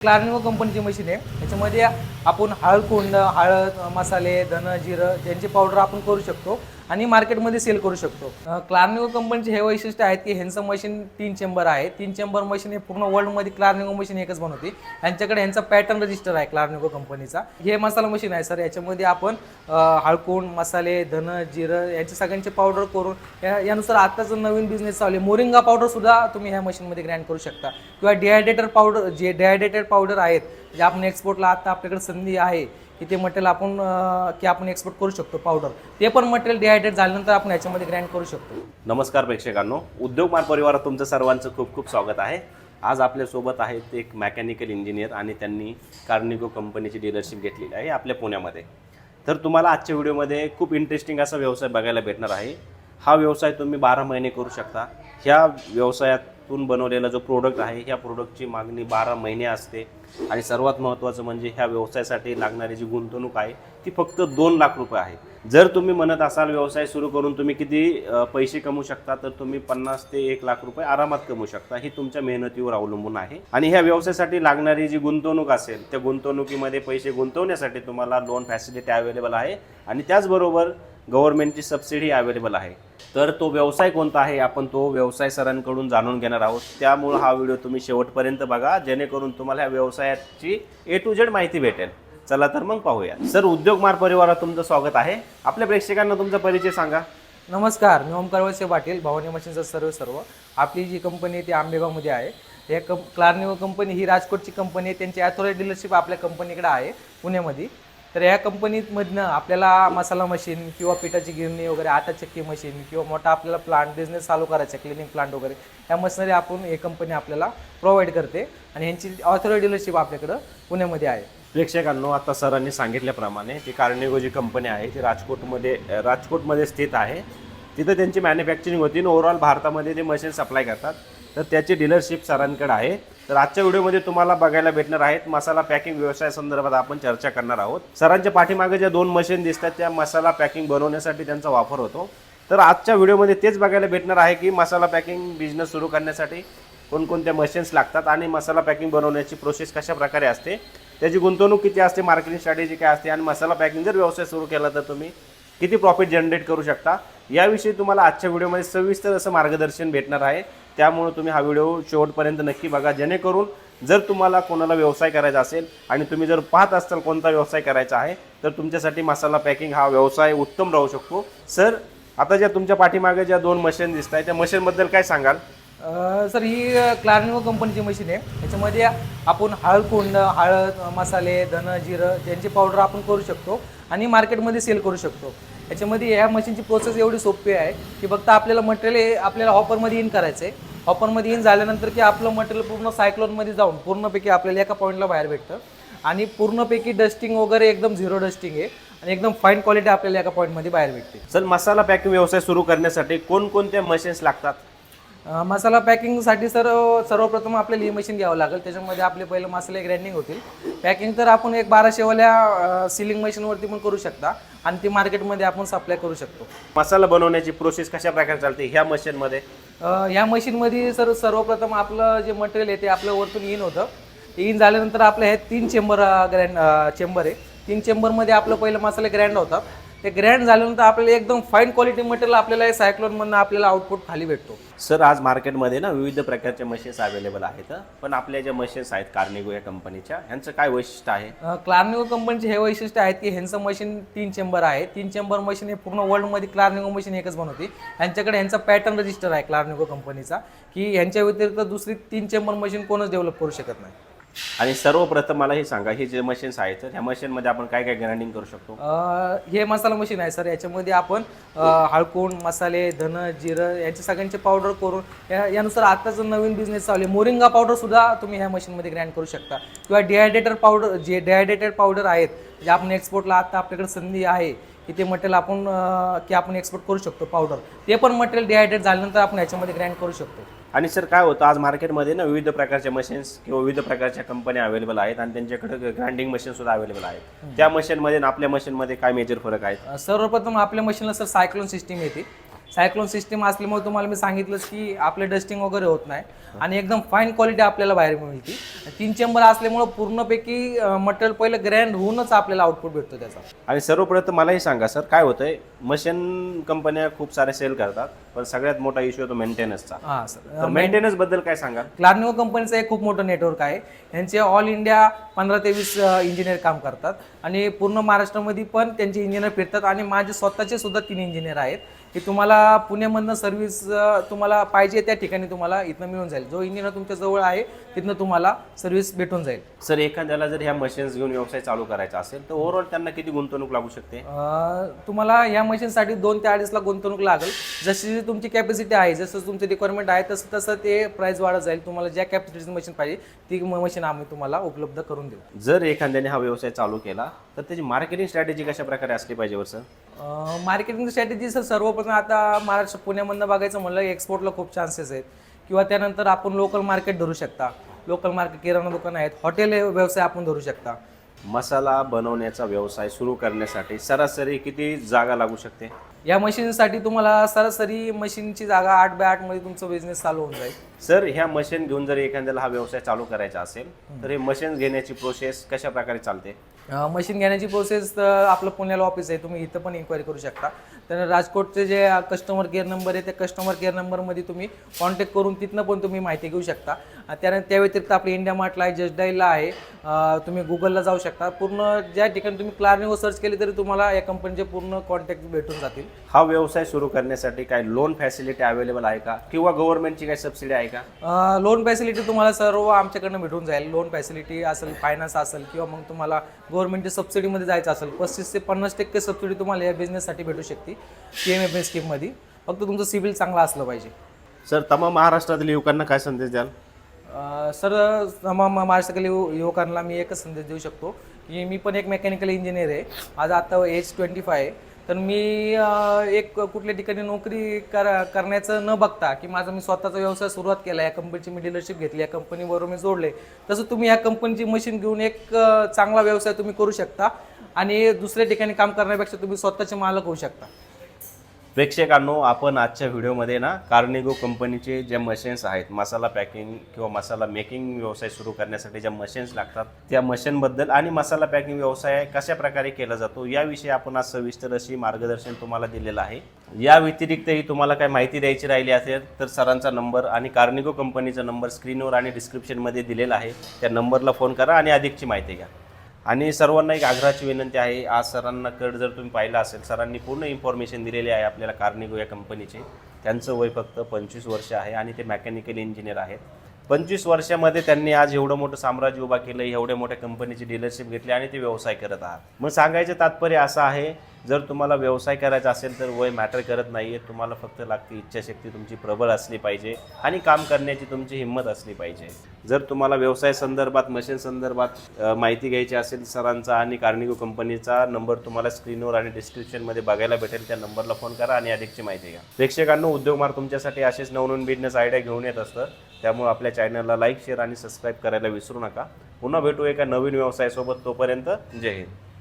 क्लार्निओ कंपनीची मशीन आहे. त्याच्यामध्ये आपण हळद कोंड हळद मसाले धन जिरं ज्यांची पावडर आपण करू शकतो आणि मार्केटमध्ये सेल करू शकतो. क्लार्निगो कंपनीचे हे वैशिष्ट्य आहेत की ह्यांचं मशीन तीन चेंबर आहे. तीन चेंबर मशीन हे पूर्ण वर्ल्डमध्ये क्लार्निगो मशीन एकच बनवते. यांच्याकडे ह्यांचा पॅटर्न रजिस्टर आहे क्लार्निगो कंपनीचा हे मसाला मशीन आहे सर याच्यामध्ये आपण हळकुंड मसाले धन जिरं यांचे सगळ्यांचे पावडर करून या- यानुसार आत्ताचं नवीन बिझनेस चालू आहे. मोरिंगा पावडरसुद्धा तुम्ही ह्या मशीनमध्ये ग्रँड करू शकता. किंवा डिहायड्रेटर पावडर जे डिहायड्रेटेड पावडर आहेत जे आपण एक्सपोर्टला आता आपल्याकडे संधी आहे की ते मटेरियल आपण की आपण एक्सपोर्ट करू शकतो पावडर ते पण मटेरियल डिहायड्रेट झाल्यानंतर आपण याच्यामध्ये ग्रँड करू शकतो. नमस्कार प्रेक्षकांनो. उद्योग परिवारात तुमचं सर्वांचं खूप खूप स्वागत आहे. आज आपल्यासोबत आहेत एक मेकॅनिकल इंजिनियर आणि त्यांनी कार्निगो कंपनीची डीलरशिप घेतलेली आहे आपल्या पुण्यामध्ये. तर तुम्हाला आजच्या व्हिडिओमध्ये खूप इंटरेस्टिंग असा व्यवसाय बघायला भेटणार आहे. हा व्यवसाय तुम्ही बारा महिने करू शकता. ह्या व्यवसायात व्यवसायातून बनवलेला जो प्रोडक्ट आहे ह्या प्रोडक्टची मागणी बारा महिने असते. आणि सर्वात महत्त्वाचं म्हणजे ह्या व्यवसायासाठी लागणारी जी गुंतवणूक आहे ती फक्त दोन लाख रुपये आहे. जर तुम्ही म्हणत असाल व्यवसाय सुरू करून तुम्ही किती पैसे कमवू शकता तर तुम्ही पन्नास ते एक लाख रुपये आरामात कमवू शकता. ही तुमच्या मेहनतीवर अवलंबून आहे. आणि ह्या व्यवसायासाठी लागणारी जी गुंतवणूक असेल त्या गुंतवणुकीमध्ये पैसे गुंतवण्यासाठी तुम्हाला लोन फॅसिलिटी अवेलेबल आहे. आणि त्याचबरोबर गव्हर्नमेंटची सबसिडी अवेलेबल आहे. तर तो व्यवसाय कोणता आहे आपण तो व्यवसाय सरांकडून जाणून घेणार आहोत. त्यामुळं हा व्हिडिओ तुम्ही शेवटपर्यंत बघा जेणेकरून तुम्हाला ह्या व्यवसायाची ए टू झेड माहिती भेटेल. चला तर मग पाहूया. सर उद्योग मार परिवारात तुमचं स्वागत आहे. आपल्या प्रेक्षकांना तुमचा परिचय सांगा. नमस्कार मी ओमकार वळसे पाटील भवानी मशीनचा सर्व सर्व. आपली जी कंपनी आहे ती आंबेगावमध्ये आहे. हे कं क्लार्निओ कंपनी ही राजकोटची कंपनी आहे. त्यांची ॲथोराईट डीलरशिप आपल्या कंपनीकडे आहे पुण्यामध्ये. तर या कंपनीमधनं आपल्याला मसाला मशीन किंवा पिठाची गिरणी वगैरे आटा चक्की मशीन किंवा मोठा आपल्याला प्लांट बिझनेस चालू करायचा क्लिनिंग प्लांट वगैरे या मशिनरी आपण हे कंपनी आपल्याला प्रोव्हाइड करते. आणि यांची ऑथोराईट डीलरशिप आपल्याकडं पुण्यामध्ये आहे. प्रेक्षकांनो आता सरांनी सांगितल्याप्रमाणे ती कार्निगो जी कंपनी आहे ती राजकोटमध्ये राजकोटमध्ये स्थित आहे. तिथं त्यांची मॅन्युफॅक्चरिंग होती आणि ओव्हरऑल भारतामध्ये ते मशीन सप्लाय करतात. तर त्याची डीलरशिप सरांकडे आहे. तर आजच्या व्हिडिओमध्ये तुम्हाला बघायला भेटणार आहेत मसाला पॅकिंग व्यवसायासंदर्भात आपण चर्चा करणार आहोत. सरांच्या पाठीमागे ज्या दोन मशीन दिसतात त्या मसाला पॅकिंग बनवण्यासाठी त्यांचा वापर होतो. तर आजच्या व्हिडिओमध्ये तेच बघायला भेटणार आहे की मसाला पॅकिंग बिझनेस सुरू करण्यासाठी कोणकोणत्या मशीन्स लागतात आणि मसाला पॅकिंग बनवण्याची प्रोसेस कशा प्रकारे असते. त्याची गुंतवणूक किती असते मार्केटिंग स्ट्रॅटेजी काय असते आणि मसाला पॅकिंग जर व्यवसाय सुरू केला तर तुम्ही किती प्रॉफिट जनरेट करू शकता. याविषयी तुम्हाला आजच्या व्हिडिओमध्ये सविस्तर असं मार्गदर्शन भेटणार आहे. त्यामुळे तुम्ही हा व्हिडिओ शेवटपर्यंत नक्की बघा. जेणेकरून जर तुम्हाला कोणाला व्यवसाय करायचा असेल आणि तुम्ही जर पाहत असाल कोणता व्यवसाय करायचा आहे तर तुमच्यासाठी मसाला पॅकिंग हा व्यवसाय उत्तम राहू शकतो. सर आता ज्या तुमच्या पाठीमागे ज्या दोन मशीन दिसत आहेत त्या मशीनबद्दल काय सांगाल? अ, सर ही क्लार्निओ कंपनीची मशीन आहे. त्याच्यामध्ये आपण हळद कोंड हळद मसाले धन जिरं ज्यांची पावडर आपण करू शकतो आणि मार्केटमध्ये सेल करू शकतो. याच्यामध्ये ह्या मशीनची प्रोसेस एवढी सोपी आहे की फक्त आपल्याला मटेरियल आपल्याला हॉपरमध्ये इन करायचं आहे हॉपरमध्ये इन झाल्यानंतर की आपलं मटेरियल पूर्ण सायक्लोनमध्ये जाऊन पूर्णपैकी आपल्याला एका पॉईंटला बाहेर भेटतं. आणि पूर्णपैकी डस्टिंग वगैरे एकदम झिरो डस्टिंग आहे आणि एकदम फाईन क्वालिटी आपल्याला एका पॉईंटमध्ये बाहेर भेटते. सर मसाला पॅकिंग व्यवसाय सुरू करण्यासाठी कोणकोणत्या मशीन्स लागतात? अ, मसाला पॅकिंगसाठी सर सर्वप्रथम आपल्याला ही मशीन घ्यावं लागेल. त्याच्यामध्ये आपले पहिलं मसाले ग्राइंडिंग होतील. पॅकिंग तर आपण एक बाराशेवाल्या सिलिंग मशीनवरती पण करू शकता. आणि ती मार्केटमध्ये आपण सप्लाय करू शकतो. मसाला बनवण्याची प्रोसेस कशा प्रकारे चालते ह्या मशीनमध्ये अ, ह्या मशीनमध्ये सर सर्वप्रथम आपलं जे मटेरियल आहे ते आपलं वरतून इन होतं. इन झाल्यानंतर आपलं हे तीन चेंबर ग्रँड चेंबर आहे. तीन चेंबरमध्ये आपलं पहिलं मसाले ग्रँड होतात ते ग्रँड झाल्यानंतर आपल्याला एकदम फाईन क्वालिटी मटेरियल आपल्याला हे सायक्लोनमधनं आपल्याला आउटपुट खाली भेटतो. सर आज मार्केटमध्ये ना विविध प्रकारच्या मशीन्स अवेलेबल आहेत पण आपल्या ज्या मशीन्स आहेत कार्निगो या कंपनीच्या ह्यांचं काय वैशिष्ट्य आहे? क्लार्निओ कंपनीचे हे वैशिष्ट्य आहेत की ह्यांचं मशीन तीन चेंबर आहे. तीन चेंबर मशीन हे पूर्ण वर्ल्डमध्ये क्लार्निओ मशीन एकच बनवते. ह्यांच्याकडे ह्यांचा पॅटर्न रजिस्टर आहे क्लार्निओ कंपनीचा की ह्यांच्या व्यतिरिक्त दुसरी तीन चेंबर मशीन कोणच डेव्हलप करू शकत नाही. आणि सर्वप्रथम मला हे सांगा हे जे मशीन्स आहेत तर ह्या मशीनमध्ये आपण काय काय ग्राइंडिंग करू शकतो? हे मसाला मशीन आहे सर. याच्यामध्ये आपण हळकुंड मसाले धन जिरं यांचे सगळ्यांचे पावडर करून या- यानुसार आताचं नवीन बिझनेस चालू आहे मोरिंगा पावडर सुद्धा तुम्ही ह्या मशीनमध्ये ग्रँड करू शकता. किंवा डिहायड्रेटर पावडर जे डिहायड्रेटेड पावडर आहेत जे आपण एक्सपोर्टला आता आपल्याकडे संधी आहे की ते मटेरियल आपण की आपण एक्सपोर्ट करू शकतो पावडर ते पण मटेरियल डिहायड्रेट झाल्यानंतर आपण याच्यामध्ये ग्राइंड करू शकतो. आणि सर काय होतं आज मार्केटमध्ये ना विविध प्रकारच्या मशीन्स किंवा विविध प्रकारच्या कंपन्या अवेलेबल आहेत आणि त्यांच्याकडे ग्राइंडिंग मशीन सुद्धा अवेलेबल आहेत. त्या मशीनमध्ये आणि आपल्या मशीनमध्ये काय मेजर फरक आहेत सर्वप्रथम आपल्या मशीनला सर सायक्लोन सिस्टीम येते. सायक्लोन सिस्टीम असल्यामुळे तुम्हाला मी सांगितलंच की आपले डस्टिंग वगैरे होत नाही. आणि एकदम फाईन क्वालिटी आपल्याला बाहेर मिळते तीन चेंबर असल्यामुळं पूर्णपैकी मटेरियल पहिलं ग्रँड होऊनच आपल्याला आउटपुट भेटतो त्याचा. आणि सर्वप्रथम मलाही सांगा सर काय होतंय? मशीन कंपन्या खूप सारे सेल करतात पण सगळ्यात मोठा इश्यू तो मेंटेनन्सचा हां सर. मेंटेनन्सबद्दल काय सांगाल? क्लार्निओ कंपनीचं एक खूप मोठं नेटवर्क आहे. यांचे ऑल इंडिया पंधरा ते वीस इंजिनियर काम करतात. आणि पूर्ण महाराष्ट्रामध्ये पण त्यांचे इंजिनियर फिरतात. आणि माझे स्वतःचे सुद्धा तीन इंजिनियर आहेत. की तुम्हाला पुण्यामधनं सर्व्हिस तुम्हाला पाहिजे त्या ठिकाणी तुम्हाला इथनं मिळून जाईल. जो इंजिनियर तुमच्या जवळ आहे तिथनं तुम्हाला सर्व्हिस भेटून जाईल. सर एखाद्याला जर ह्या मशीन्स घेऊन व्यवसाय चालू करायचा असेल तर ओव्हरऑल त्यांना किती गुंतवणूक लागू शकते? अं, तुम्हाला या मशीनसाठी दोन ते अडीच लाख गुंतवणूक लागेल. जशी जी तुमची कॅपॅसिटी आहे जसं तुमची रिक्वायरमेंट आहे तसं तसं ते प्राइस वाढत जाईल. तुम्हाला ज्या कॅपॅसिटीची मशीन पाहिजे ती मशीन आम्ही तुम्हाला उपलब्ध करून देऊ. जर एखाद्याने हा व्यवसाय चालू केला तर त्याची मार्केटिंग स्ट्रॅटेजी कशा प्रकारे असली पाहिजे वर सर? मार्केटिंग स्ट्रॅटेजी सर सर्वप्रथम आता महाराष्ट्र पुण्यामधनं बघायचं म्हणलं एक्सपोर्टला खूप चान्सेस आहेत. किंवा त्यानंतर आपण लोकल मार्केट धरू शकता. लोकल मार्केट किराणा दुकान आहेत. हॉटेल व्यवसाय आपण धरू शकता. मसाला बनवण्याचा व्यवसाय सुरू करण्यासाठी सरासरी किती जागा लागू शकते? या मशीनसाठी तुम्हाला सरासरी मशीनची जागा आठ बाय आठमध्ये तुमचं बिझनेस चालू होऊन जाईल. सर ह्या मशीन घेऊन जर एखाद्याला हा व्यवसाय चालू करायचा असेल तर हे मशीन घेण्याची प्रोसेस कशा प्रकारे चालते मशीन घेण्याची प्रोसेस आपलं पुण्याला ऑफिस आहे. तुम्ही इथं पण इन्क्वायरी करू शकता. तर राजकोटचे जे कस्टमर केअर नंबर आहे त्या कस्टमर केअर नंबरमध्ये तुम्ही कॉन्टॅक्ट करून तिथनं पण तुम्ही माहिती घेऊ शकता. त्यानंतर त्या व्यतिरिक्त आपली इंडिया मार्टला आहे जस्ट डाईलला आहे. तुम्ही गुगलला जाऊ शकता. पूर्ण ज्या ठिकाणी तुम्ही क्लार्निओ सर्च केली तरी तुम्हाला या कंपनीचे पूर्ण कॉन्टॅक्ट भेटून जातील. हा व्यवसाय सुरू करण्यासाठी काय लोन फॅसिलिटी अवेलेबल आहे का? किंवा गव्हर्नमेंटची काही सबसिडी आहे का? लोन फॅसिलिटी तुम्हाला सर्व आमच्याकडनं भेटून जाईल. लोन फॅसिलिटी असेल फायनान्स असेल किंवा मग तुम्हाला गव्हर्नमेंटच्या सबसिडीमध्ये जायचं असेल पस्तीस ते पन्नास टक्के सबसिडी तुम्हाला या बिझनेससाठी भेटू शकते पी एम एफ एस स्कीममध्ये फक्त तुमचं सिबिल चांगला असलं पाहिजे. सर तमाम महाराष्ट्रातील युवकांना काय संदेश द्याल? सर तमाम महाराष्ट्रातील युव- युवकांना मी एकच संदेश देऊ शकतो की मी पण एक मेकॅनिकल इंजिनियर आहे. आज आता एज ट्वेंटी फाय आहे. तर मी एक कुठल्या ठिकाणी नोकरी कर करण्याचं न बघता की माझा मी स्वतःचा व्यवसाय सुरुवात केला या कंपनीची मी डीलरशिप घेतली या कंपनीबरोबर मी जोडले. तसं तुम्ही या कंपनीची मशीन घेऊन एक चांगला व्यवसाय तुम्ही करू शकता आणि दुसऱ्या ठिकाणी काम करण्यापेक्षा तुम्ही स्वतःचे मालक होऊ शकता. प्रेक्षकांनो आपण आजच्या व्हिडिओमध्ये ना कार्निगो कंपनीचे ज्या मशीन्स आहेत मसाला पॅकिंग किंवा मसाला मेकिंग व्यवसाय सुरू करण्यासाठी ज्या मशीन्स लागतात त्या मशीनबद्दल आणि मसाला पॅकिंग व्यवसाय कशा प्रकारे केला जातो याविषयी आपण आज सविस्तर अशी मार्गदर्शन तुम्हाला दिलेलं आहे. या व्यतिरिक्तही तुम्हाला काय माहिती द्यायची राहिली असेल तर सरांचा नंबर आणि कार्निगो कंपनीचा नंबर स्क्रीनवर आणि डिस्क्रिप्शनमध्ये दिलेला आहे. त्या नंबरला फोन करा आणि अधिकची माहिती घ्या. आणि सर्वांना एक आग्रहाची विनंती आहे आज सरांना कड जर तुम्ही पाहिलं असेल सरांनी पूर्ण इन्फॉर्मेशन दिलेली आहे आपल्याला कार्निगो या कंपनीचे त्यांचं वय फक्त पंचवीस वर्ष आहे आणि ते मेकॅनिकल इंजिनियर आहेत. पंचवीस वर्षामध्ये त्यांनी आज एवढं मोठं साम्राज्य उभा केलं एवढ्या मोठ्या कंपनीची डीलरशिप घेतली आणि ते व्यवसाय करत आहात. मग सांगायचं तात्पर्य असं आहे जर तुम्हाला व्यवसाय करायचा असेल तर वय मॅटर करत नाही आहे तुम्हाला फक्त लागते इच्छाशक्ती तुमची प्रबळ असली पाहिजे आणि काम करण्याची तुमची हिंमत असली पाहिजे. जर तुम्हाला व्यवसाय संदर्भात मशीन संदर्भात माहिती घ्यायची असेल सरांचा आणि कार्निगो कंपनीचा नंबर तुम्हाला स्क्रीनवर आणि डिस्क्रिप्शनमध्ये बघायला भेटेल. त्या नंबरला फोन करा आणि अधिकची माहिती घ्या. प्रेक्षकांनो उद्योगमार तुमच्यासाठी असेच नवनवीन बिझनेस आयडिया घेऊन येत असतं. त्यामुळे आपल्या चॅनलला लाईक शेअर आणि सबस्क्राईब करायला विसरू नका. पुन्हा भेटू एका नवीन व्यवसायासोबत तोपर्यंत. जय हिंद.